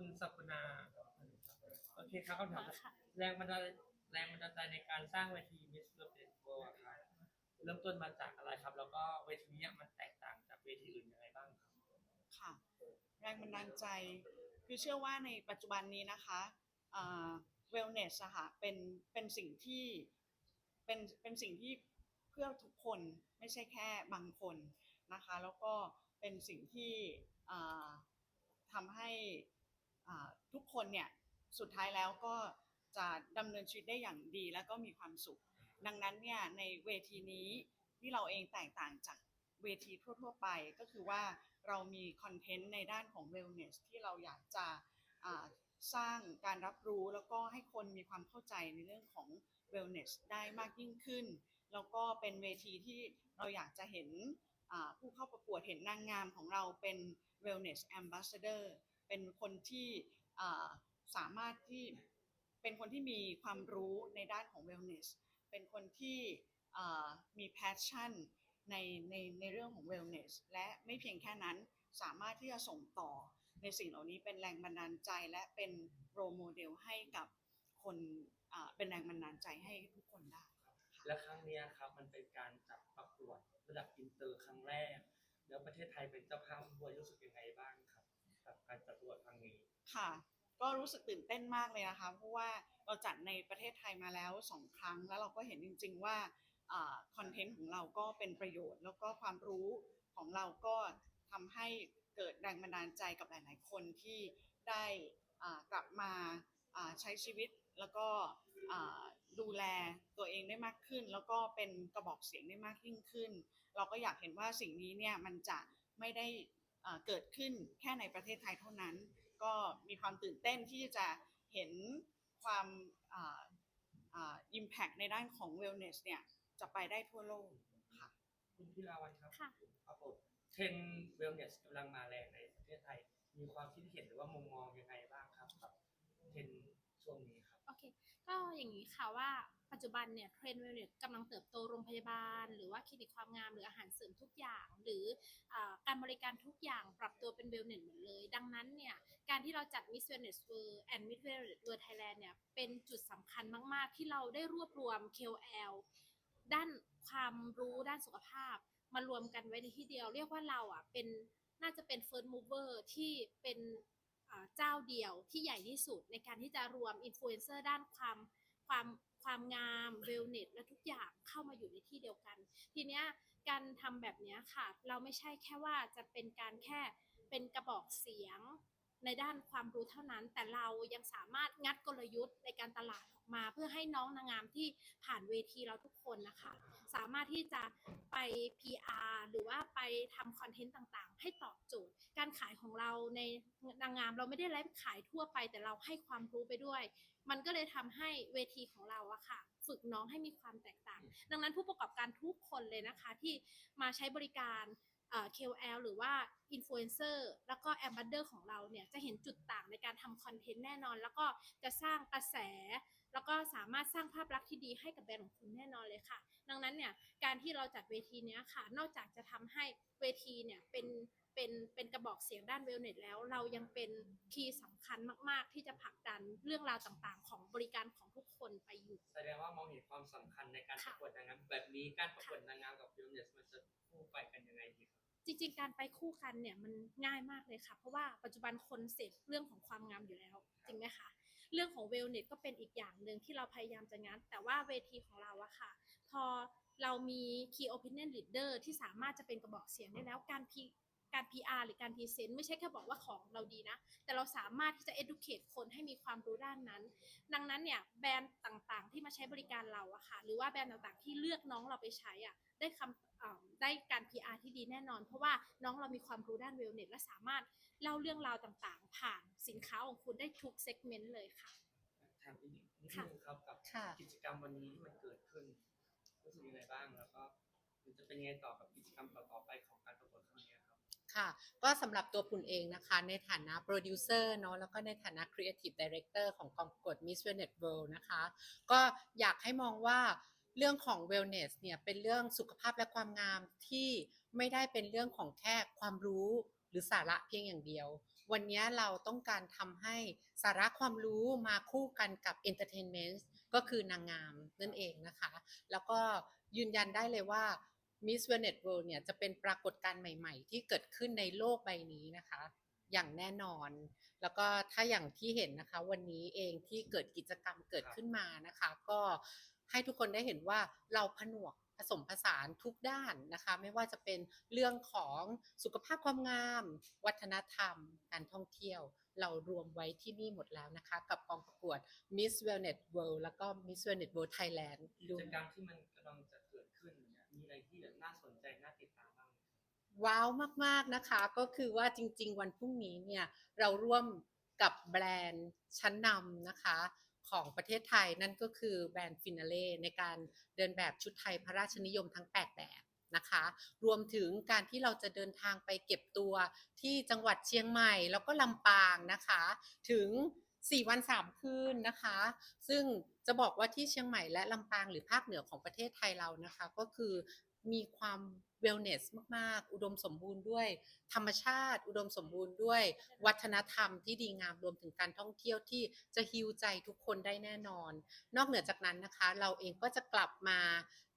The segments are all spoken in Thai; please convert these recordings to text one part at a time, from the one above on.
คุณสักุณาโอเคครับคำถามมาค่ะ แรงบันดาลแรงบันดาลใจในการสร้างเวที Miss World Festival อะครับเริ่มต้นมาจากอะไรครับ แล้วก็เวทีเนี้มันแตกต่างจากเวทีอื่นยังไงบ้างครับ ค่ะ แรงบันดาลใจ คือเชื่อว่าในปัจจุบันนี้นะคะเวลเนสอะค่ะเป็นเป็นสิ่งที่เป็นเป็นสิ่งที่เพื่อทุกคนไม่ใช่แค่บางคนนะคะ แล้วก็เป็นสิ่งที่อ่าทำให้อ่า ทุกคนเนี่ยสุดท้ายแล้วก็จะดำเนินชีวิตได้อย่างดีแล้วก็มีความสุข ดังนั้นเนี่ยในเวทีนี้ที่เราเองแตกต่างจากเวทีทั่วๆไปก็คือว่าเรามีคอนเทนต์ในด้านของ wellness ที่เราอยากจะสร้างการรับรู้แล้วก็ให้คนมีความเข้าใจในเรื่องของ wellness ได้มากยิ่งขึ้น แล้วก็เป็นเวทีที่เราอยากจะเห็นผู้เข้าประกวดเห็นนางงามของเราเป็น wellness ambassador เป็นคนที่สามารถที่เป็นคนที่มีความรู้ในด้านของ wellness เป็นคนที่มี passion ในในในเรื่องของ wellness และไม่เพียงแค่นั้นสามารถที่จะส่งต่อในสิ่งเหล่านี้เป็นแรงบันดาลใจและเป็น role model ให้กับคนเป็นแรงบันดาลใจให้ทุกคนได้ และครั้งนี้ครับมันเป็นการจัดประกวดระดับอินเตอร์ครั้งแรก แล้วประเทศไทยเป็นเจ้าภาพด้วยรู้สึกยังไงบ้างครับ กับการจัดประกวดครั้งนี้ ค่ะ ก็รู้สึกตื่นเต้นมากเลยนะคะ เพราะว่าเราจัดในประเทศไทยมาแล้วสองครั้ง แล้วเราก็เห็นจริง ๆ ว่าคอนเทนต์ของเราก็เป็นประโยชน์ แล้วก็ความรู้ของเราก็ทำให้เกิดแรงบันดาลใจกับหลาย ๆ คนที่ได้กลับมาใช้ชีวิตแล้วก็ดูแลตัวเองได้มากขึ้น แล้วก็เป็นกระบอกเสียงได้มากยิ่งขึ้น เราก็อยากเห็นว่าสิ่งนี้เนี่ยมันจะไม่ได้ เกิดขึ้นแค่ในประเทศไทยเท่านั้น ก็มีความตื่นเต้นที่จะเห็นความอ่าอ่า impact ในด้านของ wellness เนี่ยจะไปได้ทั่วโลกค่ะคุณพิลาวันครับค่ะครับผมเทรนเวลเนสกำลังมาแรงในประเทศไทย มีความคิดเห็นหรือว่ามุมมองยังไงบ้างครับกับเทรนช่วงนี้ครับโอเคก็อย่างนี้ค่ะว่า ปัจจุบันเนี่ยเทรนด์เวลเนสกำลังเติบโตโรงพยาบาล หรือว่าคลินิกความงามหรืออาหารเสริมทุกอย่าง หรืออการบริการทุกอย่างปรับตัวเป็นเวลเนสหมดเลย ดังนั้นเนี่ยการที่เราจัด Miss Wellness World and Miss Wellness World Thailand เนี่ยเป็นจุดสำคัญมาก ๆ ที่เราได้รวบรวม KOL ด้านความรู้ด้านสุขภาพ มารวมกันไว้ในที่เดียว เรียกว่าเราอะเป็นน่าจะเป็น first mover ที่เป็นเจ้าเดียวที่ใหญ่ที่สุดในการที่จะรวมอินฟลูเอนเซอร์ด้านความความ ความงามเวลเนสและทุกอย่างเข้ามาอยู่ในที่เดียวกัน ทีเนี้ยการทำแบบเนี้ยค่ะ เราไม่ใช่แค่ว่าจะเป็นการแค่เป็นกระบอกเสียงในด้านความรู้เท่านั้น แต่เรายังสามารถงัดกลยุทธ์ในการตลาดออกมา เพื่อให้น้องนางงามที่ผ่านเวทีเราทุกคนนะคะ สามารถที่จะไป PR หรือาไป ทำคอนเทนต์ต่างๆ ให้ตอบโจทย์ การขายของเราในนางงามเราไม่ได้ไลฟ์ขายทั่วไป แต่เราให้ความรู้ไปด้วย มันก็เลยทำให้เวทีของเราอะค่ะ ฝึกน้องให้มีความแตกต่าง ดังนั้นผู้ประกอบการทุกคนเลยนะคะที่มาใช้บริการ KOL หรือว่าอินฟลูเอนเซอร์แล้วก็แอมบัสเดอร์ของเราเนี่ยจะเห็นจุดต่างในการทำคอนเทนต์แน่นอน แล้วก็จะสร้างกระแส แล้วก็สามารถสร้างภาพลักษณ์ที่ดีให้กับแบรนด์ของคุณแน่นอนเลยค่ะ ดังนั้นเนี่ยการที่เราจัดเวทีเนี้ยค่ะ นอกจากจะทำให้เวทีเนี่ยเป็น เป็นเป็นกระบอกเสียงด้านเวลเนสแล้ว เรายังเป็นคีย์สำคัญมาก ๆ ที่จะผลักดันเรื่องราวต่างๆ ของบริการของทุกคนไปอยู่ แสดงว่ามองเห็นความสำคัญในการปค่ะระกวดนางงามแบบนี้การประกวดนางงามกับเวลเนสมันจะคู่ไปกันยังไงดีครับจริงๆ การไปคู่กันเนี่ยมันง่ายมากเลยค่ะ เพราะว่าปัจจุบันคนเสพเรื่องของความงามอยู่แล้ว จริงไหมคะ เรื่องของเวลเนสก็เป็นอีกอย่างหนึ่งที่เราพยายามจะงัดแต่ว่าเวทีของเราอะค่ะ พอเรามี Key Opinion Leader ที่สามารถจะเป็นกระบอกเสียงได้แล้วการพี การ PR หรือการพรีเซนต์ไม่ใช่แค่บอกว่าของเราดีนะ แต่เราสามารถที่จะ educate คนให้มีความรู้ด้านนั้น ดังนั้นเนี่ยแบรนด์ต่างๆ ที่มาใช้บริการเราอะค่ะหรือว่าแบรนด์ต่างๆ ที่เลือกน้องเราไปใช้อะได้คำเอ่อได้การ PR ที่ดีแน่นอน เพราะว่าน้องเรามีความรู้ด้านเวลเนสและสามารถเล่าเรื่องราวต่างๆ ผ่านสินค้าของคุณได้ทุกเซกเมนต์เลยค่ะถามอีกนิดนึงครับกับค่ะกิจกรรมวันนี้ที่มันเกิดขึ้นรู้สึกยังไงบ้างแล้วก็มันจะเป็นยังไงต่อกับกิจกรรมต่อๆไปของการประกวดครั้งนี้ ค่ะ ก็สำหรับตัวปุ่นเองนะคะ ในฐานะโปรดิวเซอร์เนาะแล้วก็ในฐานะ Creative Director ของกองประกวด Miss Wellness World นะคะ ก็อยากให้มองว่าเรื่องของ wellness เนี่ยเป็นเรื่องสุขภาพและความงามที่ไม่ได้เป็นเรื่องของแค่ความรู้หรือสาระเพียงอย่างเดียว วันนี้เราต้องการทำให้สาระความรู้มาคู่กันกับ entertainment ก็คือนางงามนั่นเองนะคะ แล้วก็ยืนยันได้เลยว่า Miss Wellness World เนี่ยจะเป็นปรากฏการณ์ใหม่ ๆ ที่เกิดขึ้นในโลกใบนี้นะคะ อย่างแน่นอน แล้วก็ถ้าอย่างที่เห็นนะคะ วันนี้เองที่เกิดกิจกรรมเกิดขึ้นมานะคะ ก็ให้ทุกคนได้เห็นว่าเราผนวกผสมผสานทุกด้านนะคะ ไม่ว่าจะเป็นเรื่องของสุขภาพความงาม วัฒนธรรม การท่องเที่ยว เรารวมไว้ที่นี่หมดแล้วนะคะ กับกองประกวด Miss Wellness World แล้วก็ Miss Wellness World Thailand กิจกรรมที่มันกำลังจะ น่าสนใจน่าติดตามบ้างไหมครับว้าวมากๆนะคะ ก็คือว่าจริง ๆ วันพรุ่งนี้เนี่ยเราร่วมกับแบรนด์ชั้นนำนะคะของประเทศไทยนั่นก็คือแบรนด์ฟินาเล่ในการเดินแบบชุดไทยพระราชนิยมทั้ง 8 แบบนะคะ รวมถึงการที่เราจะเดินทางไปเก็บตัวที่จังหวัดเชียงใหม่ แล้วก็ลำปางนะคะ ถึง 4 วัน 3 คืนนะคะ ซึ่งจะบอกว่าที่เชียงใหม่และลำปางหรือภาคเหนือของประเทศไทยเรานะคะ ก็คือ มีความเวลเนสมาก ๆ อุดมสมบูรณ์ด้วย ธรรมชาติ อุดมสมบูรณ์ด้วย วัฒนธรรมที่ดีงามรวมถึงการท่องเที่ยวที่จะฮิวใจทุกคนได้แน่นอน นอกเหนือจากนั้นนะคะ เราเองก็จะกลับมา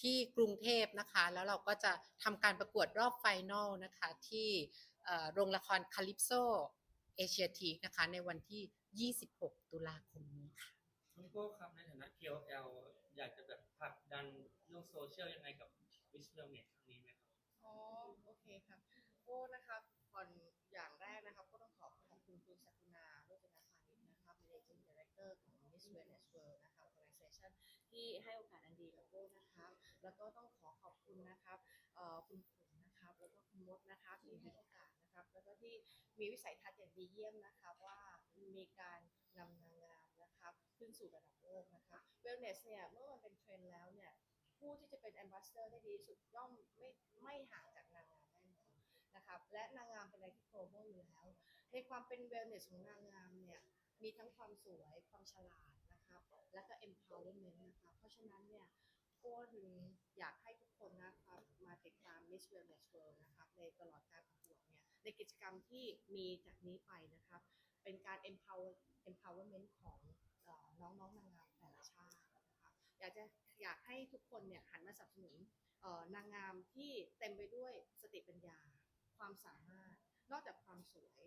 ที่กรุงเทพนะคะ แล้วเราก็จะทำการประกวดรอบไฟนอลนะคะ ที่โรงละครคาลิปโซเอเชียทีนะคะ ในวันที่ 26 ตุลาคมนี้ค่ะคุณโก้ครับในฐานะ KOL อยากจะแบบผลักดันเรื่องโซเชียลยังไงกับ Miss Wellness ครั้งนี้ไหมครับ อ๋อโอเคครับโก้นะครับก่อนอย่างแรกนะครับ ก็ต้องขอขอบคุณคุณสักุณาโรจนพานิชนะครับ Managing Director ของ Miss Wellness World นะครับ Organization ที่ให้โอกาสอันดีกับโก้นะครับ แล้วก็ต้องขอขอบคุณนะครับเอ่อคุณฝนนะครับ แล้วก็คุณมดนะครับที่ให้โอกาสนะครับ แล้วก็ที่มีวิสัยทัศน์อย่างดีเยี่ยมนะครับ ว่ามีการนำนางงามนะครับ ขึ้นสู่ระดับโลกนะครับ Wellness เนี่ยเมื่อมันเป็นเทรนด์แล้วเนี่ย ผู้ที่จะเป็น ambassador ได้ดีที่สุดย่อมไม่ไม่ห่างจากนางงามแน่นอนนะครับและนางงามเป็นอะไรที่ global อยู่แล้ว ในความเป็น wellness ของนางงามเนี่ยมีทั้งความสวยความฉลาดนะครับและก็ empowerment นะครับเพราะฉะนั้นเนี่ยก็ถึงอยากให้ทุกคนนะครับมาติดตาม Miss Wellness World นะครับในตลอดการประกวดเนี่ยในกิจกรรมที่มีจากนี้ไปนะครับ เป็นการ empower empowerment ของเอ่อน้องๆนางงามแต่ละชาตินะครับอยากจะ อยากให้ทุกคนเนี่ยหันมาสนับสนุนนางงามที่เต็มไปด้วยสติปัญญา ความสามารถ นอกจากความสวย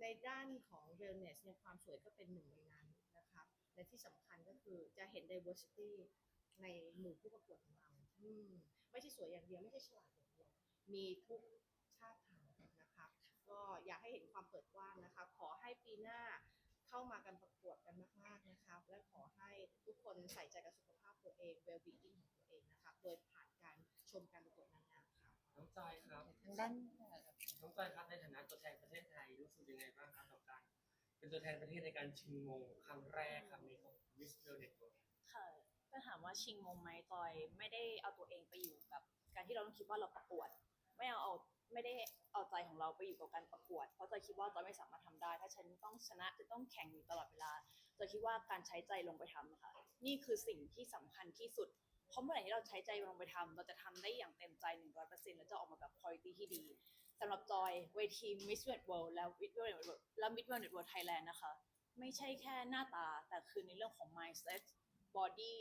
ในด้านของ wellness เนี่ยความสวยก็เป็นหนึ่งในนั้นนะครับและที่สำคัญก็คือจะเห็น diversity ในหมู่ผู้ประกวดของเราไม่ใช่สวยอย่างเดียวไม่ใช่ฉลาดอย่างเดียว มีทุกชาติพันธุ์นะครับก็อยากให้เห็นความเปิดกว้างนะคะ ขอให้ปีหน้า เข้ามากันประกวดกันมากๆนะครับ และขอให้ทุกคนใส่ใจกับสุขภาพตัวเอง well being ของตัวเองนะครับโดยผ่านการชมการประกวดนางงามครับน้องจอยครับ ทางด้านน้องจอยครับในฐานะตัวแทนประเทศไทยรู้สึกยังไงบ้างครับกับการเป็นตัวแทนประเทศในการชิงมงครั้งแรกครั้งนี้ของ Miss Wellness World ค่ะถ้าถามว่าชิงมงไหมจอยไม่ได้เอาตัวเองไปอยู่กับ การที่เราต้องคิดว่าเราประกวด ไม่เอาเอา ไม่ได้เอาใจของเราไปอยู่กับการประกวด เพราะจอยคิดว่าจอยไม่สามารถทำได้ ถ้าฉันต้องชนะจะต้องแข่งอยู่ตลอดเวลาจอยคิดว่าการใช้ใจลงไปทำอะค่ะนี่คือสิ่งที่สำคัญที่สุดเพราะเมื่อไหร่ที่เราใช้ใจลงไปทำเราจะทำได้อย่างเต็มใจ 100%แล้วจะออกมาแบบคุณภาพที่ดีสำหรับจอยเวที Miss World World แล้ว Miss World World และ Miss World World Thailand นะคะ ไม่ใช่แค่หน้าตาแต่คือในเรื่องของ mindset body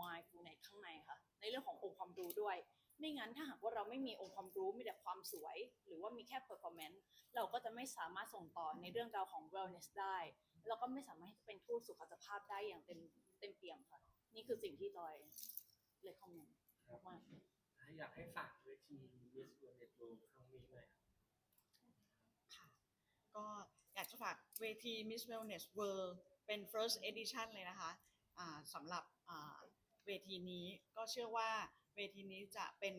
mind ในข้างในค่ะ ในเรื่องขององค์ความรู้ด้วย ไม่งั้นถ้าหากว่าเราไม่มีองค์ความรู้มีแต่ความสวย หรือว่ามีแค่ performance เราก็จะไม่สามารถส่งต่อในเรื่องราวของ wellness ได้เราก็ไม่สามารถที่จะเป็นทูตสุขภาพได้อย่างเต็มเต็มเปี่ยมค่ะ นี่คือสิ่งที่จอยเลยคอมเมนต์มากๆอยากให้ฝากเวที Miss Wellness World ครั้งนี้หน่อยครับค่ะก็อยากจะฝากเวที Miss Wellness World เป็น first edition เลยนะคะอ่าสำหรับอ่าเวทีนี้ก็เชื่อว่า เวทีนี้จะเป็น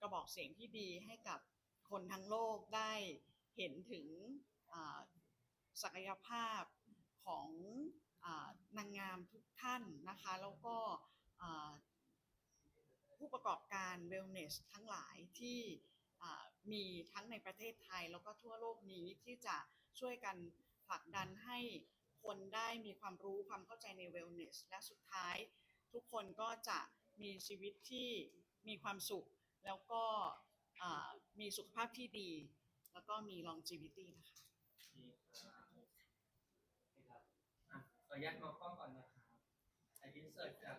กระบอกเสียงที่ดีให้กับคนทั้งโลกได้เห็นถึงศักยภาพของอนางงามทุกท่านนะคะ แล้วก็ผู้ประกอบการ wellness ทั้งหลายที่มีทั้งในประเทศไทยแล้วก็ทั่วโลกนี้ที่จะช่วยกันผลักดันให้คนได้มีความรู้ความเข้าใจใน wellness และสุดท้ายทุกคนก็จะ มีชีวิตที่มีความสุข แล้วก็มีสุขภาพที่ดี แล้วก็มี longevity นะคะดีครับอะขออนุญาตมองกล้องก่อนนะครับอายุเสิร์ชจาก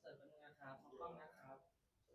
เสิร์ชบนนะครับมองกล้องนะครั